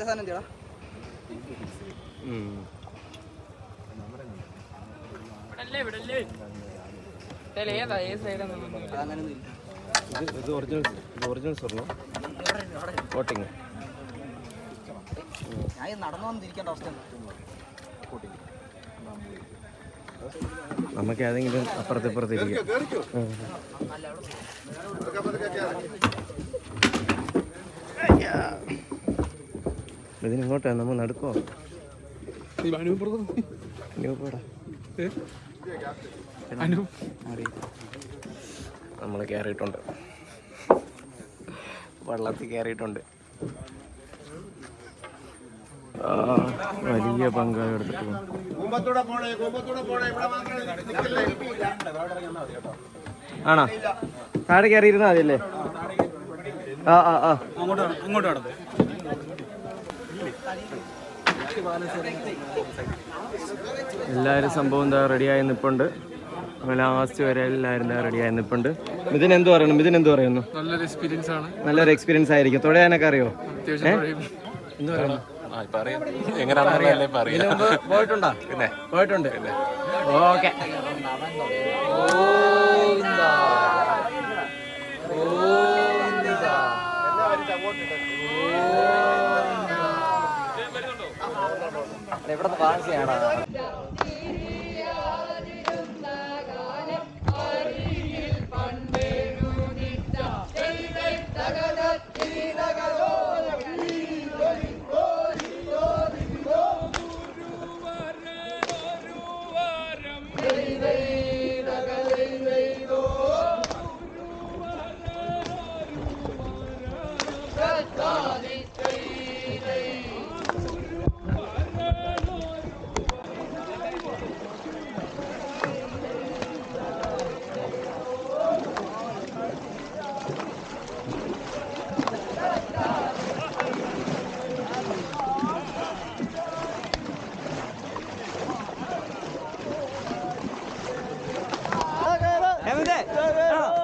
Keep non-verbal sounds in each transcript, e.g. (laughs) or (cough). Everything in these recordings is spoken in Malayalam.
സാധനം എന്തിയാ ഉം. ഏതാ ഏത് സൈഡാണ് അങ്ങനെയൊന്നും ഇല്ല. ഇത് ഇത് ഒറിജിനൽ ഇത് ഒറിജിനൽ സ്വർണം കോട്ടിങ് ഞാൻ നടന്നു വന്നിരിക്കേണ്ട നമുക്ക് ഏതെങ്കിലും അപ്പുറത്ത് ഇപ്പുറത്ത് ഇരിക്കാം. അയ്യാ. ഇതിനിങ്ങോട്ടാ നമ്മൾ നടുക്കോ ഇനി പോടാ. നമ്മൾ കയറിയിട്ടുണ്ട് വെള്ളത്തിൽ കയറിയിട്ടുണ്ട് ആ വലിയ പങ്കാളി എടുത്തിട്ട് ആണോ? താഴെ കയറിയിരുന്നാ മതിയല്ലേ? ആ ആ ആ. എല്ലാവരും സംഭവം എന്താ റെഡിയായി നിപ്പുണ്ട്. ലാസ്റ്റ് വരെ എല്ലാവരും എന്താ റെഡിയായി നിപ്പുണ്ട്. മിഥുൻ എന്ത് പറയണം? മിഥുൻ എന്ത് പറയുന്നു? നല്ലൊരു എക്സ്പീരിയൻസ് ആണ്. നല്ലൊരു എക്സ്പീരിയൻസ് ആയിരിക്കും. തുഴയാനൊക്കെ അറിയോ? പോയിട്ടുണ്ടോ. പോയിട്ടുണ്ട്. ഓക്കെ. പറയുന്നു എങ്ങനെയാണെന്നല്ലേ നിന്ന് ഇതിന് മുമ്പ്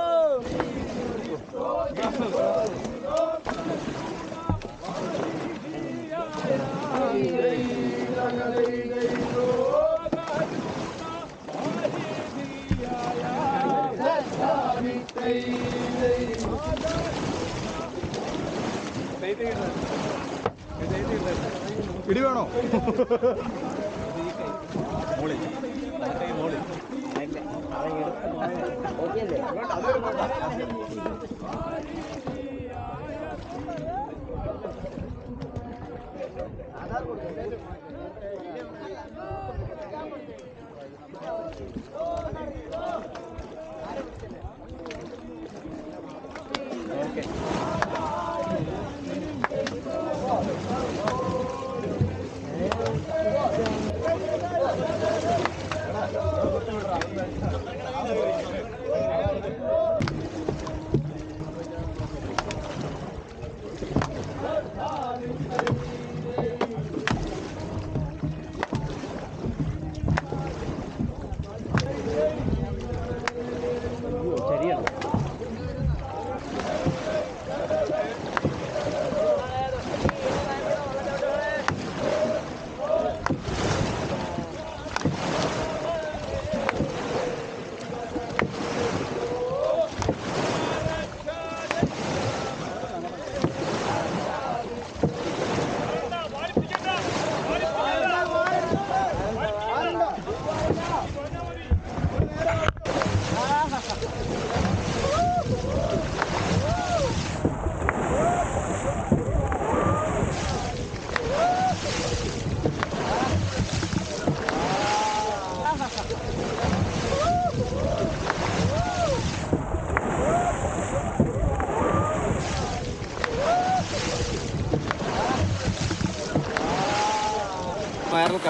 പോയിട്ടുണ്ടോ (laughs) പിന്നെ പോയിട്ടുണ്ട്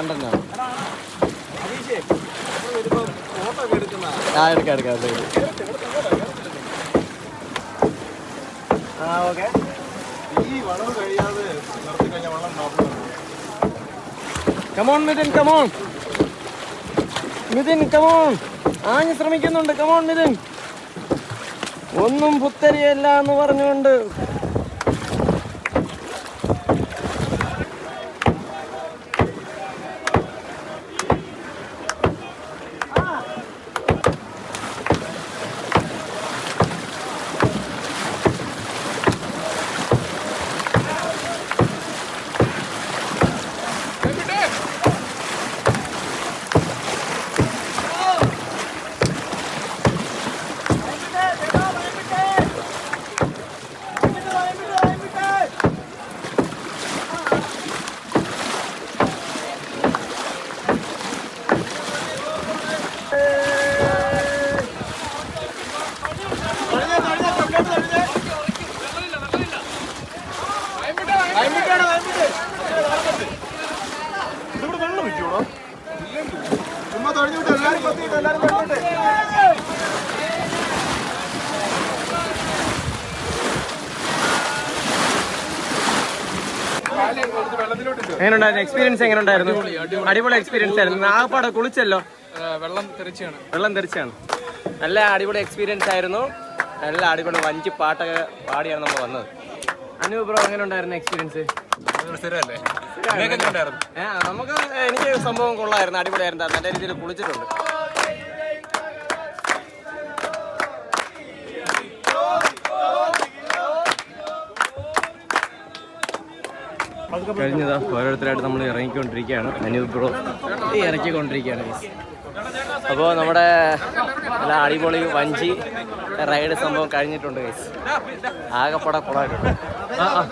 ഓക്കെ എവിടെ താഴ്ചയാണോ വൈറൽ കണ്ടന്റ് ആണ് ആ എടുക്കാം എടുക്കാം ആ okay. Come on Mithun come on Mithun come on ആഞ്ഞ് ശ്രമിക്കുന്നുണ്ട്. Come on Mithun. ഒന്നും പുത്തരിയല്ല എന്ന് പറഞ്ഞുകൊണ്ട് എങ്ങനെയുണ്ടായിരുന്നു? എക്സ്പീരിയൻസ് എങ്ങനെ ഉണ്ടായിരുന്നു അടിപൊളി. എക്സ്പീരിയൻസ് ആയിരുന്നു. ആകപ്പാടെ കുളിച്ചല്ലോ? വെള്ളം തെറിച്ചാണ്. വെള്ളം തെറിച്ചാണ്. നല്ല അടിപൊളി എക്സ്പീരിയൻസ് ആയിരുന്നു. നല്ല അടിപൊളി വഞ്ചി പാട്ടൊക്കെ പാടിയാണ് നമ്മൾ വന്നത്. അനു ബ്രോ എങ്ങനെ ഉണ്ടായിരുന്നു എക്സ്പീരിയൻസ് എങ്ങനെ ഉണ്ടായിരുന്നു നമുക്ക് എനിക്ക് സംഭവം കൊള്ളായിരുന്നു. അടിപൊളിയായിരുന്നു. നല്ല രീതിയിൽ കുളിച്ചിട്ടുണ്ട്. കഴിഞ്ഞതാ ഓരോരുത്തരായിട്ട് നമ്മൾ ഇറങ്ങിക്കൊണ്ടിരിക്കുകയാണ്. അനൂപ് ബ്രോ ഇറക്കിക്കൊണ്ടിരിക്കുകയാണ് അപ്പോൾ നമ്മുടെ നല്ല അടിപൊളി വഞ്ചി റൈഡ് സംഭവം കഴിഞ്ഞിട്ടുണ്ട് ഗൈസ് ആകെപ്പടെ കുളമായിട്ടുണ്ട് ആ ആ.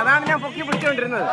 അതാണ് ഞാൻ പൊക്കി പിടിച്ചോണ്ടിരുന്നത്.